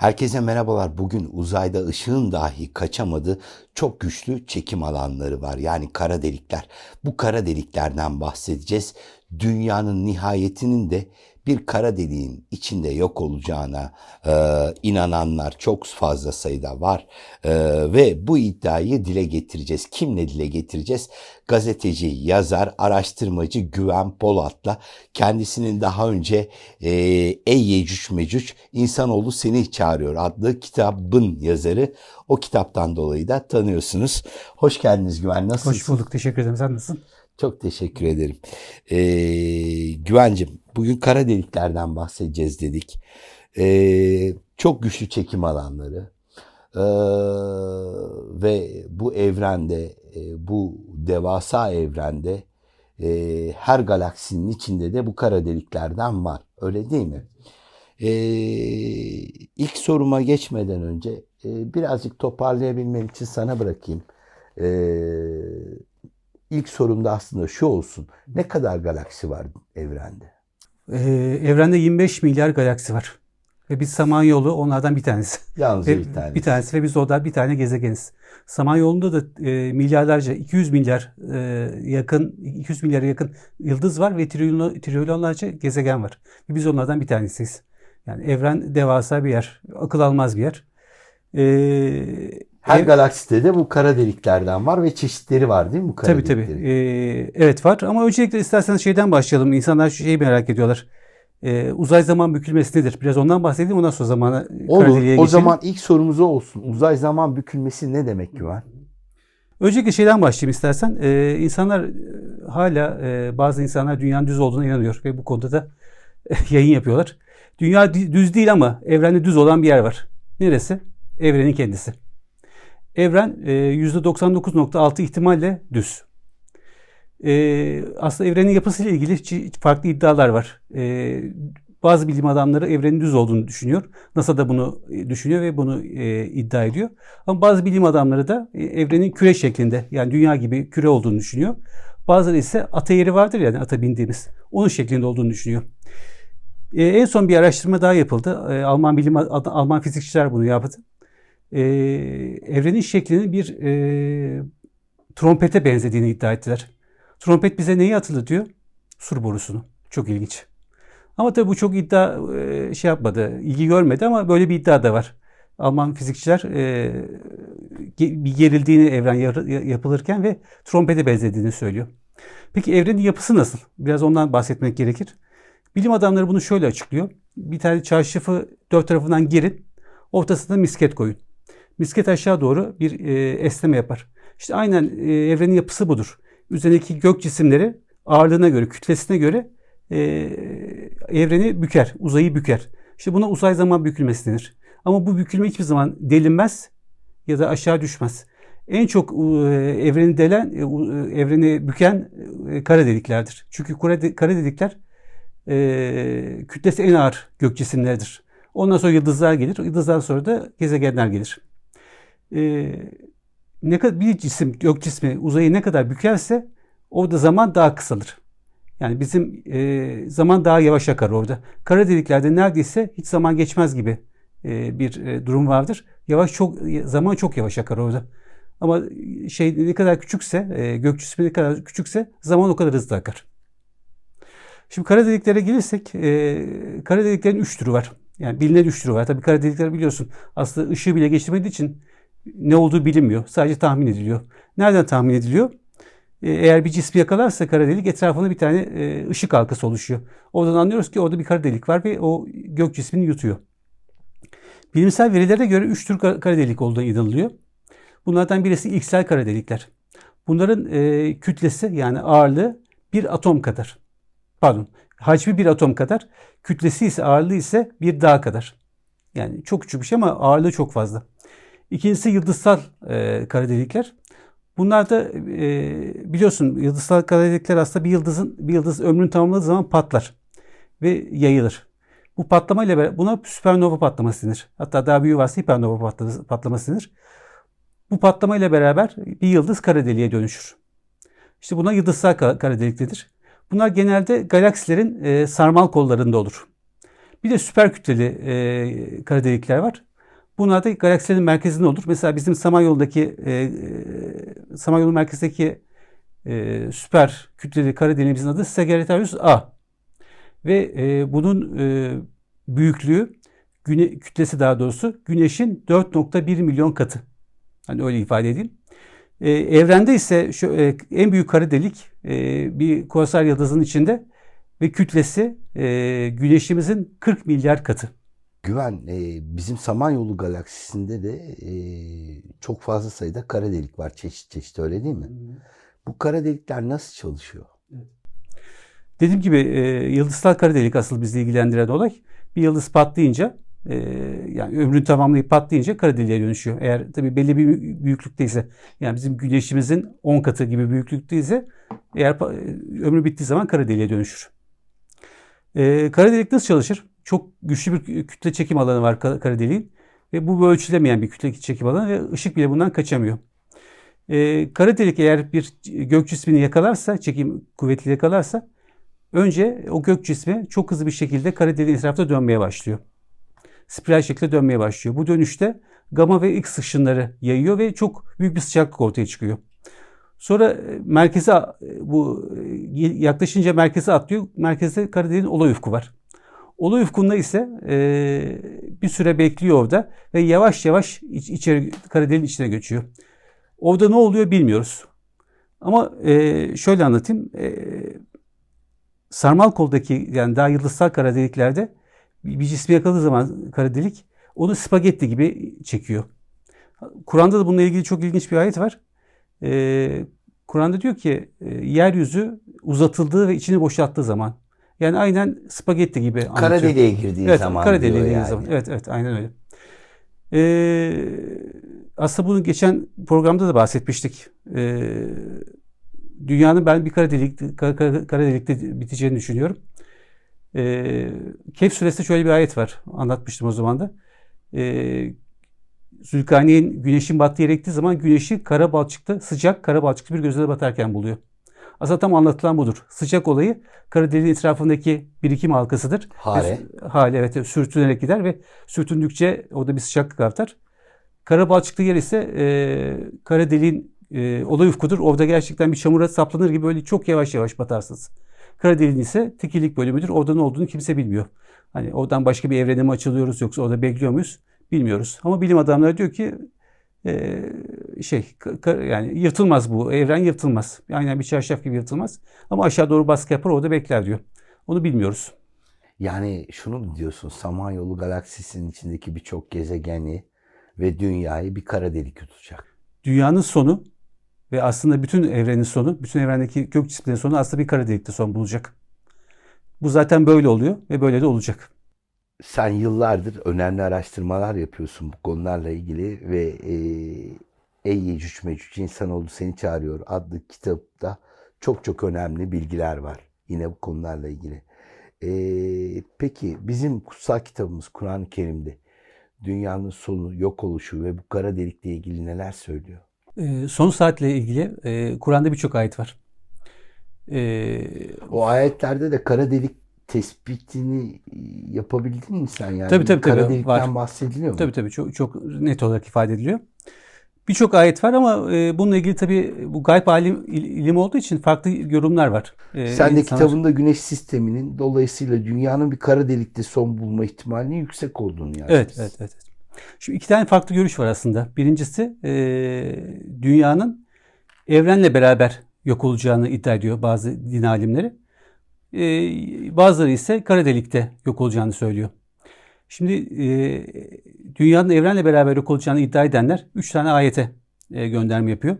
Herkese merhabalar. Bugün uzayda ışığın dahi kaçamadığı çok güçlü çekim alanları var. Yani kara delikler. Bu kara deliklerden bahsedeceğiz. Dünyanın nihayetinin de bir kara deliğin içinde yok olacağına e, inananlar çok fazla sayıda var E, ve bu iddiayı dile getireceğiz. Kimle dile getireceğiz? Gazeteci, yazar, araştırmacı Güven Polat'la kendisinin daha önce e, Ey Yecüc Mecüc İnsanoğlu Seni Çağırıyor adlı kitabın yazarı. O kitaptan dolayı da tanıyorsunuz. Hoş geldiniz Güven. Nasılsınız? Hoş bulduk. Teşekkür ederim. Sen nasılsın? Çok teşekkür ederim. Ee, Güvencim, bugün kara deliklerden bahsedeceğiz dedik. Ee, çok güçlü çekim alanları ee, ve bu evrende, e, bu devasa evrende e, her galaksinin içinde de bu kara deliklerden var. Öyle değil mi? Ee, ilk soruma geçmeden önce e, birazcık toparlayabilmem için sana bırakayım. Ee, İlk sorum da aslında şu olsun. Ne kadar galaksi var evrende? Ee, evrende 25 milyar galaksi var. Ve biz Samanyolu onlardan bir tanesi. Yalnızca Ve bir tane. Bir tanesi ve biz orada bir tane gezegeniz. Samanyolu'nda da e, milyarlarca, 200 milyar e, yakın, 200 milyara yakın yıldız var ve trilyon, trilyonlarca gezegen var. Ve biz onlardan bir tanesiyiz. Yani evren devasa bir yer, akıl almaz bir yer. Ee, Her ev- galakside de bu kara deliklerden var ve çeşitleri var değil mi bu kara Tabii tabii. deliklerin? Ee, evet var ama öncelikle isterseniz şeyden başlayalım. İnsanlar şu şeyi merak ediyorlar. Ee, uzay zaman bükülmesi nedir? Biraz ondan bahsedeyim ondan sonra zamana kara deliğe Olur. O geçelim. zaman ilk sorumuz olsun. Uzay zaman bükülmesi ne demek Güven? Öncelikle şeyden başlayayım istersen. Ee, insanlar e, hala e, bazı insanlar dünyanın düz olduğuna inanıyor ve bu konuda da yayın yapıyorlar. Dünya dü- düz değil ama evrende düz olan bir yer var. Neresi? Evrenin kendisi. Evren e, %99.6 ihtimalle düz. E, aslında evrenin yapısıyla ilgili farklı iddialar var. E, bazı bilim adamları evrenin düz olduğunu düşünüyor. NASA da bunu e, düşünüyor ve bunu e, iddia ediyor. Ama bazı bilim adamları da e, evrenin küre şeklinde yani dünya gibi küre olduğunu düşünüyor. Bazıları ise ata yeri vardır yani ata bindiğimiz. Onun şeklinde olduğunu düşünüyor. E, en son bir araştırma daha yapıldı. E, Alman bilim Alman fizikçiler bunu yaptı. E, evrenin şeklinin bir e, trompete benzediğini iddia ettiler. Trompet bize neyi hatırlatıyor? Sur borusunu. Çok ilginç. Ama tabii bu çok iddia e, şey yapmadı, ilgi görmedi ama böyle bir iddia da var. Alman fizikçiler e, bir gerildiğini evren yapılırken ve trompete benzediğini söylüyor. Peki evrenin yapısı nasıl? Biraz ondan bahsetmek gerekir. Bilim adamları bunu şöyle açıklıyor. Bir tane çarşafı dört tarafından gerin, ortasına misket koyun. Misket aşağı doğru bir e, esneme yapar. İşte aynen e, evrenin yapısı budur. Üzerindeki gök cisimleri ağırlığına göre, kütlesine göre e, evreni büker, uzayı büker. İşte buna uzay zaman bükülmesi denir. Ama bu bükülme hiçbir zaman delinmez ya da aşağı düşmez. En çok e, evreni delen, e, e, evreni büken kara deliklerdir. Çünkü kara, de- kara delikler kütlesi en ağır gök cisimleridir. Ondan sonra yıldızlar gelir. Yıldızdan sonra da gezegenler gelir. E, ne kadar bir cisim, gök cismi uzayı ne kadar bükerse orada zaman daha kısalır. Yani bizim e, zaman daha yavaş akar orada. Kara deliklerde neredeyse hiç zaman geçmez gibi e, bir e, durum vardır. Yavaş çok zaman çok yavaş akar orada. Ama şey ne kadar küçükse, e, gök cismi ne kadar küçükse zaman o kadar hızlı akar. Şimdi kara deliklere gelirsek, e, kara deliklerin üç türü var. Yani bilinen üç türü var. Tabii kara delikler biliyorsun aslında ışığı bile geçirmediği için ne olduğu bilinmiyor. Sadece tahmin ediliyor. Nereden tahmin ediliyor? E, Eğer bir cismi yakalarsa kara delik etrafında bir tane e, ışık halkası oluşuyor. Oradan anlıyoruz ki orada bir kara delik var ve o gök cismini yutuyor. Bilimsel verilere göre üç tür kara delik olduğuna inanılıyor. Bunlardan birisi ilksel kara delikler. Bunların e, kütlesi yani ağırlığı bir atom kadar. Pardon, hacmi bir atom kadar, kütlesi ise ağırlığı ise bir dağ kadar. Yani çok küçük bir şey ama ağırlığı çok fazla. İkincisi yıldızsal e, kara delikler. Bunlar da e, biliyorsun yıldızsal kara delikler aslında bir yıldızın bir yıldız ömrünü tamamladığı zaman patlar ve yayılır. Bu patlamayla beraber buna süpernova patlaması denir. Hatta daha büyüğü varsa hipernova patlaması, denir. Bu patlamayla beraber bir yıldız kara deliğe dönüşür. İşte buna yıldızsal kara delik. Bunlar genelde galaksilerin e, sarmal kollarında olur. Bir de süper kütleli e, kara delikler var. Bunlar da galaksilerin merkezinde olur. Mesela bizim Samanyolu'daki e, e, Samanyolu merkezindeki e, süper kütleli kara deliğimizin adı Sagittarius A. Ve e, bunun e, büyüklüğü, güne, kütlesi daha doğrusu Güneş'in 4.1 milyon katı. Hani öyle ifade edeyim. E, evrende ise şu e, en büyük kara delik e, bir kuasar yıldızın içinde ve kütlesi e, Güneşimizin 40 milyar katı. Güven, e, bizim Samanyolu galaksisinde de e, çok fazla sayıda kara delik var çeşit çeşit öyle değil mi? Bu kara delikler nasıl çalışıyor? Dediğim gibi e, yıldızsal kara delik asıl bizi ilgilendiren olay. Bir yıldız patlayınca e, yani ömrünü tamamlayıp patlayınca kara deliğe dönüşüyor. Eğer tabii belli bir büyüklükteyse yani bizim güneşimizin 10 katı gibi büyüklükteyse eğer e, ömrü bittiği zaman kara deliğe dönüşür. E, kara delik nasıl çalışır? Çok güçlü bir kütle çekim alanı var ka- kara deliğin ve bu ölçülemeyen bir kütle çekim alanı ve ışık bile bundan kaçamıyor. E, kara delik eğer bir gök cismini yakalarsa, çekim kuvvetli yakalarsa önce o gök cismi çok hızlı bir şekilde kara deliğin etrafında dönmeye başlıyor. Spiral şekilde dönmeye başlıyor. Bu dönüşte gamma ve X ışınları yayıyor ve çok büyük bir sıcaklık ortaya çıkıyor. Sonra e, merkeze bu e, yaklaşınca merkeze atlıyor. Merkezde kara deliğin olay ufku var. Olay ufkunda ise e, bir süre bekliyor orada ve yavaş yavaş iç, içeri kara deliğin içine göçüyor. Orada ne oluyor bilmiyoruz. Ama e, şöyle anlatayım. E, sarmal koldaki yani daha yıldızsal kara deliklerde bir cismi yakaladığı zaman kara delik onu spagetti gibi çekiyor. Kur'an'da da bununla ilgili çok ilginç bir ayet var. E, Kur'an'da diyor ki e, yeryüzü uzatıldığı ve içini boşalttığı zaman. Yani aynen spagetti gibi Kara anlatıyor. deliğe girdiği Evet, zaman kara deliğe girdiği yani. zaman. Evet, evet, aynen öyle. Ee, aslında bunu geçen programda da bahsetmiştik. Ee, dünyanın ben bir kara, delik, kara, kara- kara delikte biteceğini düşünüyorum. Ee, Kehf suresinde şöyle bir ayet var. Anlatmıştım o zaman da. Ee, Zülkarneyn güneşin battığı yere gittiği zaman güneşi kara balçıkta, sıcak kara balçıkta bir gözüne batarken buluyor. Aslında tam anlatılan budur. Sıcak olayı kara deliğin etrafındaki birikim halkasıdır. Hare. Ve- Hale evet sürtünerek gider ve sürtündükçe orada bir sıcaklık artar. Kara balçıklı yer ise e, kara deliğin e, olay ufkudur. Orada gerçekten bir çamura saplanır gibi böyle çok yavaş yavaş batarsınız. Kara deliğin ise tekilik bölümüdür. Orada ne olduğunu kimse bilmiyor. Hani oradan başka bir evrene mi açılıyoruz yoksa orada bekliyor muyuz? Bilmiyoruz. Ama bilim adamları diyor ki e, şey yani yırtılmaz bu. Evren yırtılmaz. Aynen bir çarşaf gibi yırtılmaz. Ama aşağı doğru baskı yapar orada bekler diyor. Onu bilmiyoruz. Yani şunu mu diyorsun? Samanyolu galaksisinin içindeki birçok gezegeni ve dünyayı bir kara delik yutacak. dünyanın sonu ve aslında bütün evrenin sonu, bütün evrendeki gök cisimlerin sonu aslında bir kara delikte son bulacak. Bu zaten böyle oluyor ve böyle de olacak. Sen yıllardır önemli araştırmalar yapıyorsun bu konularla ilgili ve e, Ey Yecüc Mecüc İnsanoğlu Seni Çağırıyor adlı kitapta çok çok önemli bilgiler var yine bu konularla ilgili. E, peki bizim kutsal kitabımız Kur'an-ı Kerim'de dünyanın sonu, yok oluşu ve bu kara delikle ilgili neler söylüyor? Ee, son saatle ilgili e, Kur'an'da birçok ayet var. Ee, O ayetlerde de kara delik tespitini yapabildin mi sen yani? Tabii, tabii, Kara tabii, delikten var. bahsediliyor mu? tabii tabii çok, çok net olarak ifade ediliyor. Birçok ayet var ama e, bununla ilgili tabii bu gayb alim il- ilim olduğu için farklı yorumlar var. Ee, Sen de insanlar- kitabında güneş sisteminin dolayısıyla dünyanın bir kara delikte son bulma ihtimalinin yüksek olduğunu yazmışsın. Evet, evet, evet. Şimdi iki tane farklı görüş var aslında. Birincisi e, dünyanın evrenle beraber yok olacağını iddia ediyor bazı din alimleri. E, bazıları ise kara delikte yok olacağını söylüyor. Şimdi e, dünyanın evrenle beraber yok olacağını iddia edenler üç tane ayete e, gönderme yapıyor.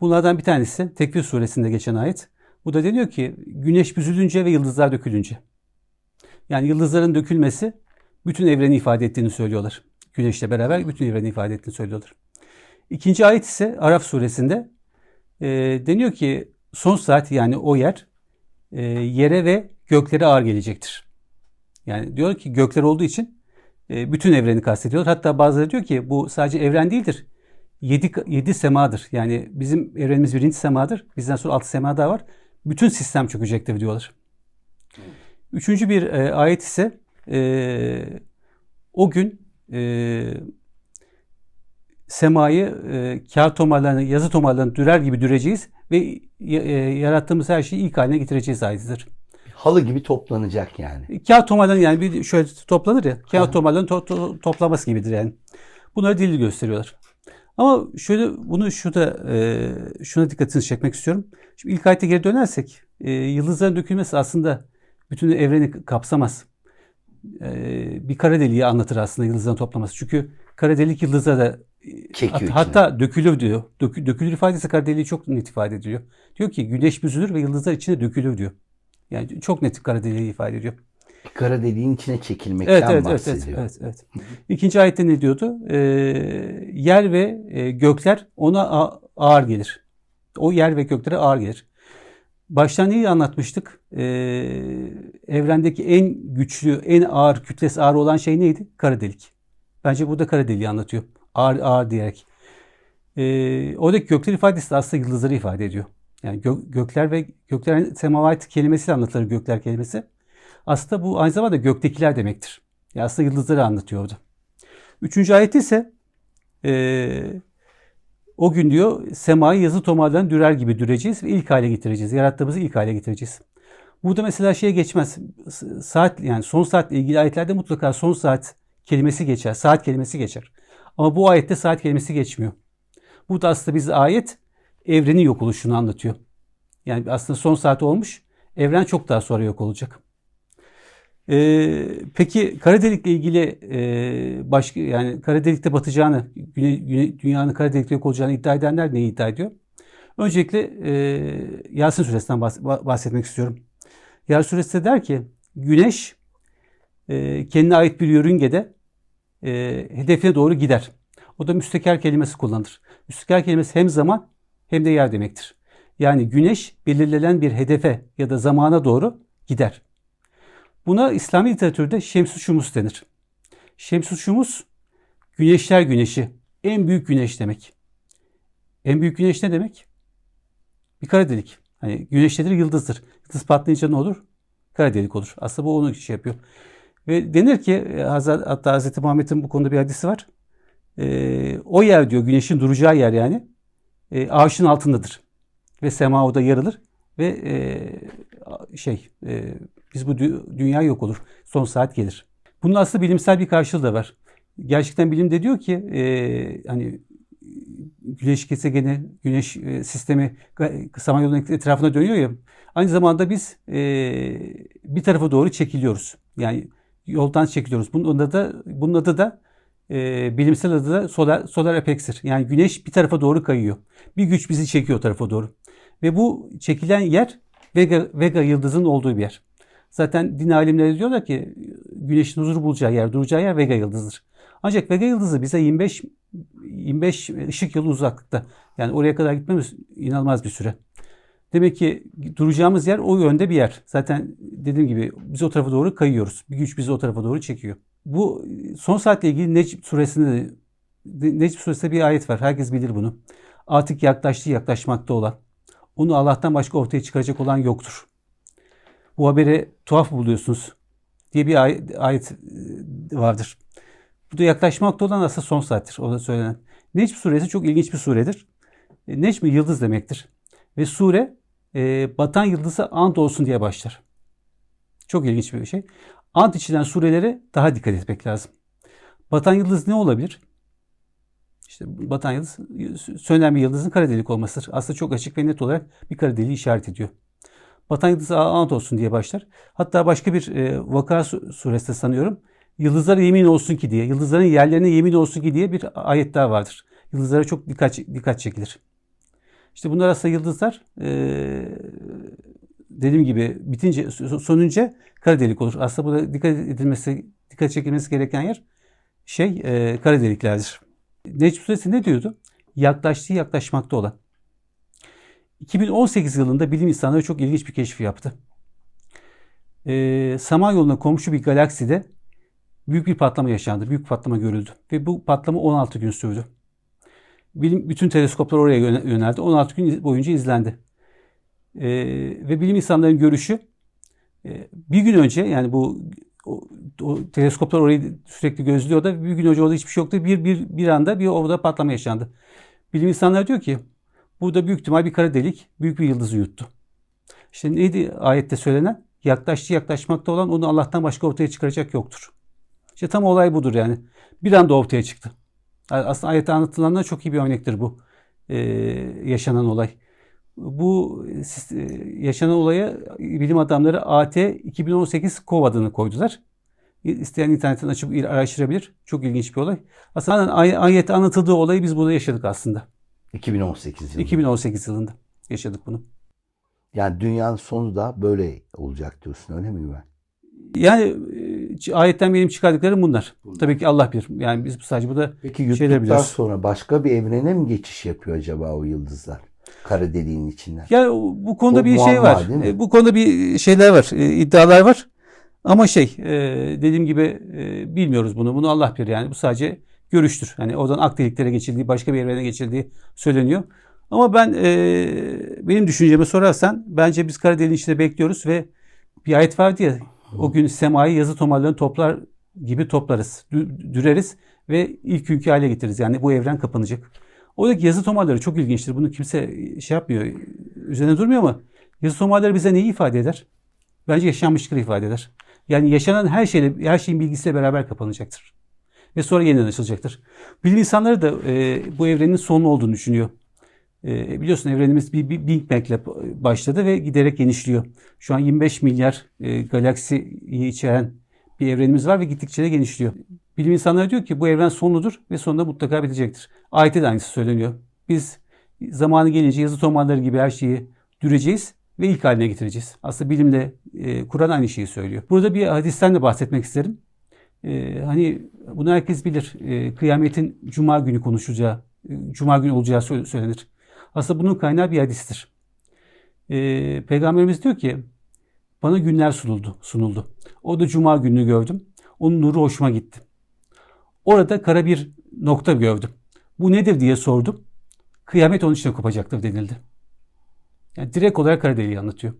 Bunlardan bir tanesi Tekvir suresinde geçen ayet. Bu da deniyor ki güneş büzülünce ve yıldızlar dökülünce. Yani yıldızların dökülmesi bütün evreni ifade ettiğini söylüyorlar. Güneşle beraber bütün evreni ifade ettiğini söylüyorlar. İkinci ayet ise Araf suresinde e, deniyor ki son saat yani o yer e, yere ve göklere ağır gelecektir. Yani diyor ki gökler olduğu için bütün evreni kastediyor. Hatta bazıları diyor ki bu sadece evren değildir. Yedi, yedi semadır. Yani bizim evrenimiz birinci semadır. Bizden sonra altı sema daha var. Bütün sistem çökecektir diyorlar. Üçüncü bir e, ayet ise e, o gün e, semayı e, kağıt tomarlarını, yazı tomarlarını dürer gibi düreceğiz ve e, yarattığımız her şeyi ilk haline getireceğiz ayetidir. Halı gibi toplanacak yani. Kağıt tomarlarını yani bir şöyle toplanır ya, kağıt tomarlarını to- to- toplaması gibidir yani. Bunları delil gösteriyorlar. Ama şöyle bunu şurada e, şuna dikkatinizi çekmek istiyorum. Şimdi ilk ayete geri dönersek e, yıldızların dökülmesi aslında bütün evreni kapsamaz. E, bir kara deliği anlatır aslında yıldızların toplaması. Çünkü kara delik yıldızlara da e, Çekiyor hat- hatta dökülür diyor. Dökü- dökülür ifadesi kara deliği çok net ifade ediyor. Diyor ki güneş büzülür ve yıldızlar içine dökülür diyor. Yani çok net kara deliği ifade ediyor. Kara deliğin içine çekilmekten Evet, evet, bahsediyor. evet, evet, evet. İkinci ayette ne diyordu? Ee, yer ve e, gökler ona ağır gelir. O yer ve göklere ağır gelir. Baştan neyi anlatmıştık? Ee, evrendeki en güçlü, en ağır, kütlesi ağır olan şey neydi? Kara delik. Bence burada kara deliği anlatıyor. Ağır, ağır diyerek. Ee, oradaki gökler ifadesi de aslında yıldızları ifade ediyor. Yani gök- gökler ve gökler semavat kelimesiyle anlatılır gökler kelimesi. Aslında bu aynı zamanda göktekiler demektir. Ya aslında yıldızları anlatıyor orada. Üçüncü ayet ise eee, o gün diyor semayı yazı tomarlarını dürer gibi düreceğiz ve ilk hale getireceğiz. Yarattığımızı ilk hale getireceğiz. Burada mesela şeye geçmez. Saat yani son saatle ilgili ayetlerde mutlaka son saat kelimesi geçer. Saat kelimesi geçer. Ama bu ayette saat kelimesi geçmiyor. Burada aslında bize ayet evrenin yok oluşunu anlatıyor. Yani aslında son saat olmuş. Evren çok daha sonra yok olacak. Ee, peki kara delikle ilgili e, başka yani kara delikte batacağını, güne, güne- dünyanın kara delikte yok olacağını iddia edenler neyi iddia ediyor? Öncelikle e, Yasin suresinden bahs- bah- bahsetmek istiyorum. Yasin suresi de der ki güneş e, kendine ait bir yörüngede e, hedefine doğru gider. O da müsteker kelimesi kullanılır. Müsteker kelimesi hem zaman hem de yer demektir. Yani güneş belirlenen bir hedefe ya da zamana doğru gider. Buna İslami literatürde Şems-i Şumus denir. Şems-i Şumus güneşler güneşi, en büyük güneş demek. En büyük güneş ne demek? Bir kara delik. Hani güneş nedir? Yıldızdır. Yıldız patlayınca ne olur? Kara delik olur. Aslında bu onu şey yapıyor. Ve denir ki e, hatta Hz. Muhammed'in bu konuda bir hadisi var. E, o yer diyor güneşin duracağı yer yani e, ağaçın altındadır. Ve sema o da yarılır ve e, şey e, biz bu dü- dünya yok olur. Son saat gelir. Bunun aslında bilimsel bir karşılığı da var. Gerçekten bilim de diyor ki e, hani güneş gezegeni, güneş e, sistemi Samanyolu'nun etrafına dönüyor ya. Aynı zamanda biz e, bir tarafa doğru çekiliyoruz. Yani yoldan çekiliyoruz. Bunun adı da bunun adı da e, bilimsel adı da solar, solar apex'tir. Yani güneş bir tarafa doğru kayıyor. Bir güç bizi çekiyor o tarafa doğru. Ve bu çekilen yer Vega, Vega yıldızının olduğu bir yer. Zaten din alimleri diyorlar ki güneşin huzur bulacağı yer, duracağı yer Vega yıldızıdır. Ancak Vega yıldızı bize 25 25 ışık yılı uzaklıkta. Yani oraya kadar gitmemiz inanılmaz bir süre. Demek ki duracağımız yer o yönde bir yer. Zaten dediğim gibi biz o tarafa doğru kayıyoruz. Bir güç bizi o tarafa doğru çekiyor. Bu son saatle ilgili Necm suresinde Necm suresinde bir ayet var. Herkes bilir bunu. Artık yaklaştı yaklaşmakta olan. Onu Allah'tan başka ortaya çıkaracak olan yoktur. Bu haberi tuhaf buluyorsunuz diye bir ayet, e, vardır. Bu da yaklaşmakta olan aslında son saattir. O da söylenen. Necm suresi çok ilginç bir suredir. E, Necm yıldız demektir. Ve sure e, batan yıldızı ant olsun diye başlar. Çok ilginç bir şey. Ant içilen surelere daha dikkat etmek lazım. Batan yıldız ne olabilir? İşte batan yıldız sönen bir yıldızın kara delik olmasıdır. Aslında çok açık ve net olarak bir kara deliği işaret ediyor. Batan yıldızı ant olsun diye başlar. Hatta başka bir e, Vaka su- suresi sanıyorum. Yıldızlara yemin olsun ki diye, yıldızların yerlerine yemin olsun ki diye bir ayet daha vardır. Yıldızlara çok dikkat dikkat çekilir. İşte bunlar aslında yıldızlar e, dediğim gibi bitince so- sonunca kara delik olur. Aslında burada dikkat edilmesi, dikkat çekilmesi gereken yer şey e, kara deliklerdir. Necm suresi ne diyordu? Yaklaştığı yaklaşmakta olan. 2018 yılında bilim insanları çok ilginç bir keşif yaptı. E, Samanyolu'na komşu bir galakside büyük bir patlama yaşandı. Büyük patlama görüldü. Ve bu patlama 16 gün sürdü. Bilim, bütün teleskoplar oraya yöne- yöneldi. 16 gün boyunca izlendi. Ee, ve bilim insanların görüşü e, bir gün önce yani bu o, o teleskoplar orayı sürekli gözlüyor da bir gün önce orada hiçbir şey yoktu. Bir, bir, bir anda bir orada patlama yaşandı. Bilim insanları diyor ki burada büyük ihtimal bir kara delik büyük bir yıldızı yuttu. İşte neydi ayette söylenen? Yaklaştı yaklaşmakta olan onu Allah'tan başka ortaya çıkaracak yoktur. İşte tam olay budur yani. Bir anda ortaya çıktı. Aslında ayette anlatılanlar çok iyi bir örnektir bu. Ee, yaşanan olay. Bu e, yaşanan olaya bilim adamları AT 2018 KOV adını koydular. İsteyen internetten açıp araştırabilir. Çok ilginç bir olay. Aslında ay- ayette anlatıldığı olayı biz burada yaşadık aslında. 2018 yılında. 2018 yılında yaşadık bunu. Yani dünyanın sonu da böyle olacak diyorsun öyle mi Güven? Yani e, ayetten benim çıkardıklarım bunlar. Tabii ki Allah bilir. Yani biz sadece burada Peki yuttuktan sonra başka bir evrene mi geçiş yapıyor acaba o yıldızlar? Kara deliğin içinden. Ya bu konuda Bu bir şey var. E, Bu konuda bir şeyler var, e, iddialar var. Ama şey, e, dediğim gibi e, bilmiyoruz bunu. Bunu Allah bilir yani. Bu sadece görüştür. Hani oradan ak deliklere geçildiği, başka bir evrene geçildiği söyleniyor. Ama ben e, benim düşünceme sorarsan bence biz kara deliğin içinde bekliyoruz ve bir ayet vardı ya o gün semayı yazı tomarlarını toplar gibi toplarız, dü- düreriz ve ilk günkü hale getiririz. Yani bu evren kapanacak. Oradaki yazı tomarları çok ilginçtir. Bunu kimse şey yapmıyor, üzerine durmuyor ama yazı tomarları bize neyi ifade eder? Bence yaşanmışlıkları ifade eder. Yani yaşanan her şeyle, her şeyin bilgisiyle beraber kapanacaktır. Ve sonra yeniden açılacaktır. Bilim insanları da e, bu evrenin sonu olduğunu düşünüyor. E, biliyorsun evrenimiz bir, bir Big Bang ile başladı ve giderek genişliyor. Şu an 25 milyar e, galaksiyi içeren bir evrenimiz var ve gittikçe de genişliyor. Bilim insanları diyor ki bu evren sonludur ve sonunda mutlaka bitecektir. Ayette de aynısı söyleniyor. Biz zamanı gelince yazı tomarları gibi her şeyi düreceğiz ve ilk haline getireceğiz. Aslında bilimle e, Kur'an aynı şeyi söylüyor. Burada bir hadisten de bahsetmek isterim. E, hani bunu herkes bilir. E, kıyametin cuma günü konuşacağı, e, cuma günü olacağı sö- söylenir. Aslında bunun kaynağı bir hadistir. E, Peygamberimiz diyor ki bana günler sunuldu, sunuldu. O da cuma gününü gördüm. Onun nuru hoşuma gitti. Orada kara bir nokta gördüm. Bu nedir diye sordum. Kıyamet onun içine kopacaktır denildi. Yani direkt olarak kara deliği anlatıyor.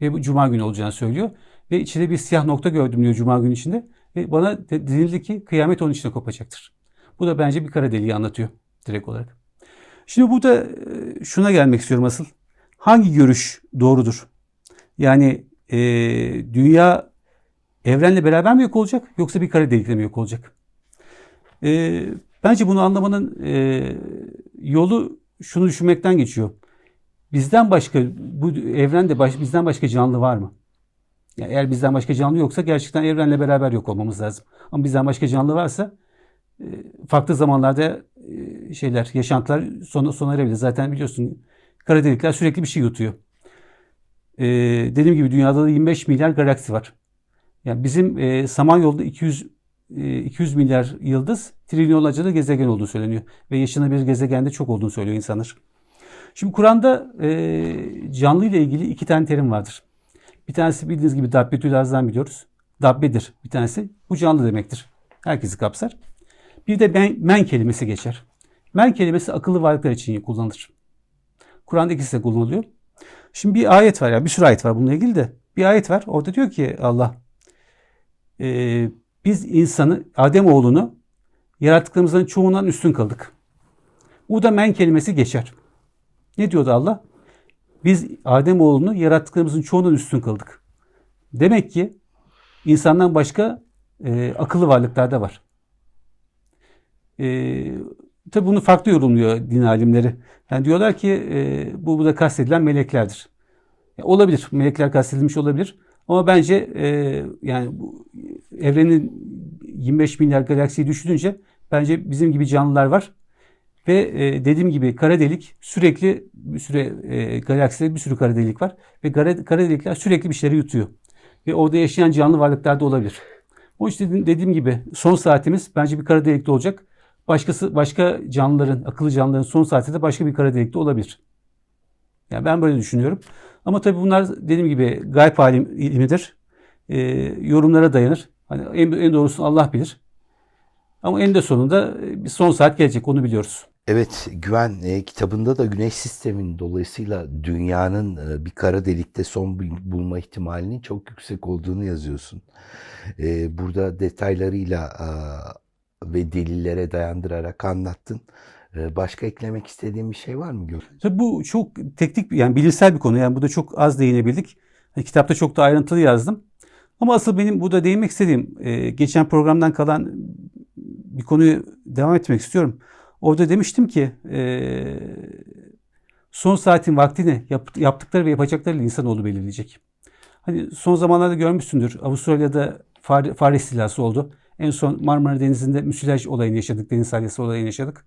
Ve bu cuma günü olacağını söylüyor. Ve içinde bir siyah nokta gördüm diyor cuma günü içinde. Ve bana de- denildi ki kıyamet onun içine kopacaktır. Bu da bence bir kara deliği anlatıyor direkt olarak. Şimdi burada e, şuna gelmek istiyorum asıl. Hangi görüş doğrudur? Yani e, dünya evrenle beraber mi yok olacak yoksa bir kara delikle mi yok olacak? E, bence bunu anlamanın e, yolu şunu düşünmekten geçiyor. Bizden başka bu evrende baş, bizden başka canlı var mı? Yani eğer bizden başka canlı yoksa gerçekten evrenle beraber yok olmamız lazım. Ama bizden başka canlı varsa e, farklı zamanlarda e, şeyler, yaşantılar sona, sona erebilir. Zaten biliyorsun kara delikler sürekli bir şey yutuyor. E, dediğim gibi dünyada da 25 milyar galaksi var. Yani bizim e, Samanyolu'da 200 e, 200 milyar yıldız, trilyonlarca gezegen olduğu söyleniyor. Ve yaşanabilir gezegende çok olduğunu söylüyor insanlar. Şimdi Kur'an'da e, canlı ile ilgili iki tane terim vardır. Bir tanesi bildiğiniz gibi Dabbetül Az'dan biliyoruz. Dabbedir bir tanesi. Bu canlı demektir. Herkesi kapsar. Bir de men, men kelimesi geçer. Men kelimesi akıllı varlıklar için kullanılır. Kur'an'da ikisi de kullanılıyor. Şimdi bir ayet var ya bir sürü ayet var bununla ilgili de. Bir ayet var. Orada diyor ki Allah e, biz insanı Adem oğlunu yarattıklarımızdan çoğundan üstün kıldık. Bu da men kelimesi geçer. Ne diyordu Allah? Biz Adem oğlunu yarattıklarımızın çoğundan üstün kıldık. Demek ki insandan başka e, akıllı varlıklar da var. E, tabi bunu farklı yorumluyor din alimleri. Yani diyorlar ki e, bu burada kastedilen meleklerdir. E, olabilir. Melekler kastedilmiş olabilir. Ama bence e, yani bu evrenin 25 milyar galaksiyi düşününce bence bizim gibi canlılar var. Ve e, dediğim gibi kara delik sürekli bir süre e, galakside bir sürü kara delik var. Ve kara, kara delikler sürekli bir şeyleri yutuyor. Ve orada yaşayan canlı varlıklar da olabilir. O işte dediğim, gibi son saatimiz bence bir kara delikte olacak. Başkası başka canlıların, akıllı canlıların son saati de başka bir kara delikte olabilir. Yani ben böyle düşünüyorum. Ama tabii bunlar dediğim gibi gayb alim ilmidir. E, yorumlara dayanır. Hani en, en doğrusunu Allah bilir. Ama en de sonunda bir son saat gelecek onu biliyoruz. Evet, Güven e, kitabında da Güneş sisteminin dolayısıyla dünyanın e, bir kara delikte son bul- bulma ihtimalinin çok yüksek olduğunu yazıyorsun. E, burada detaylarıyla e, ve delillere dayandırarak anlattın. E, başka eklemek istediğin bir şey var mı Güven? Tabii bu çok teknik yani bilimsel bir konu. Yani burada çok az değinebildik. Hani kitapta çok da ayrıntılı yazdım. Ama asıl benim burada değinmek istediğim e, geçen programdan kalan bir konuyu devam etmek istiyorum. Orada demiştim ki e, son saatin vaktini yap- yaptıkları ve yapacaklarıyla insanoğlu belirleyecek. Hani son zamanlarda görmüşsündür. Avustralya'da fare, fare istilası oldu. En son Marmara Denizi'nde müsilaj olayını yaşadık. Deniz salyası olayını yaşadık.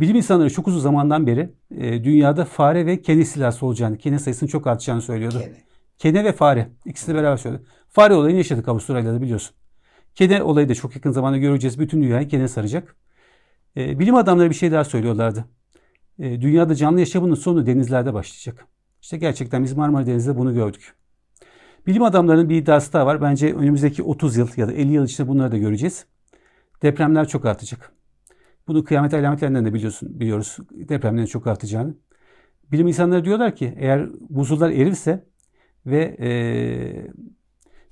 Bilim insanları çok uzun zamandan beri e, dünyada fare ve kene istilası olacağını, kene sayısının çok artacağını söylüyordu. Kene ve fare. İkisi de beraber söyledi. Fare olayını yaşadık Avustralya'da biliyorsun. Kene olayı da çok yakın zamanda göreceğiz. Bütün dünyayı kene saracak. E, bilim adamları bir şey daha söylüyorlardı. E, dünyada canlı yaşamının sonu denizlerde başlayacak. İşte gerçekten biz Marmara Denizi'nde bunu gördük. Bilim adamlarının bir iddiası daha var. Bence önümüzdeki 30 yıl ya da 50 yıl içinde bunları da göreceğiz. Depremler çok artacak. Bunu kıyamet alametlerinden de biliyorsun, biliyoruz. Depremlerin çok artacağını. Bilim insanları diyorlar ki eğer buzullar erirse ve e,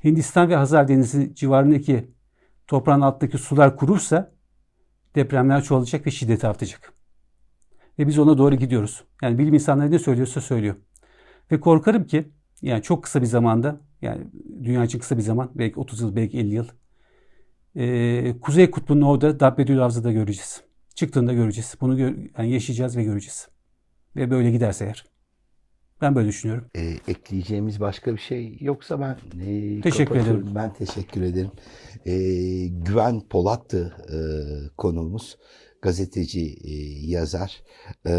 Hindistan ve Hazar Denizi civarındaki toprağın altındaki sular kurursa depremler çoğalacak ve şiddeti artacak. Ve biz ona doğru gidiyoruz. Yani bilim insanları ne söylüyorsa söylüyor. Ve korkarım ki yani çok kısa bir zamanda yani dünya için kısa bir zaman belki 30 yıl belki 50 yıl e, Kuzey Kutbu'nun orada Dabbedül Avzı'da göreceğiz. Çıktığında göreceğiz. Bunu gör, yani yaşayacağız ve göreceğiz. Ve böyle giderse eğer. Ben böyle düşünüyorum. E, ekleyeceğimiz başka bir şey yoksa ben e, Teşekkür kapatıyorum. ederim. Ben teşekkür ederim. E, Güven Polat'tı e, konuğumuz. Gazeteci, e, yazar. E,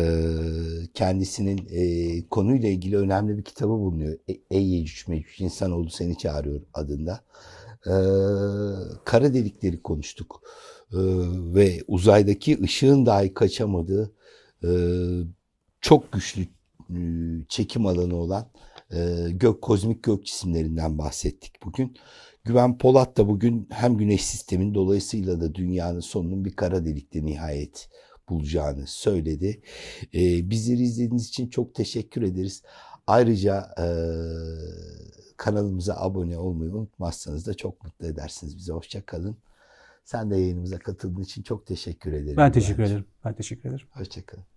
kendisinin e, konuyla ilgili önemli bir kitabı bulunuyor. E, Ey Yecüc Mecüc İnsanoğlu Seni Çağırıyor adında. E, kara delikleri konuştuk. E, ve uzaydaki ışığın dahi kaçamadığı e, çok güçlü çekim alanı olan e, gök kozmik gök cisimlerinden bahsettik bugün. Güven Polat da bugün hem güneş sistemin dolayısıyla da dünyanın sonunun bir kara delikte nihayet bulacağını söyledi. E, bizleri izlediğiniz için çok teşekkür ederiz. Ayrıca e, kanalımıza abone olmayı unutmazsanız da çok mutlu edersiniz bize. Hoşça kalın. Sen de yayınımıza katıldığın için çok teşekkür ederim. Ben teşekkür ederim. Ben teşekkür ederim. Hoşça kalın.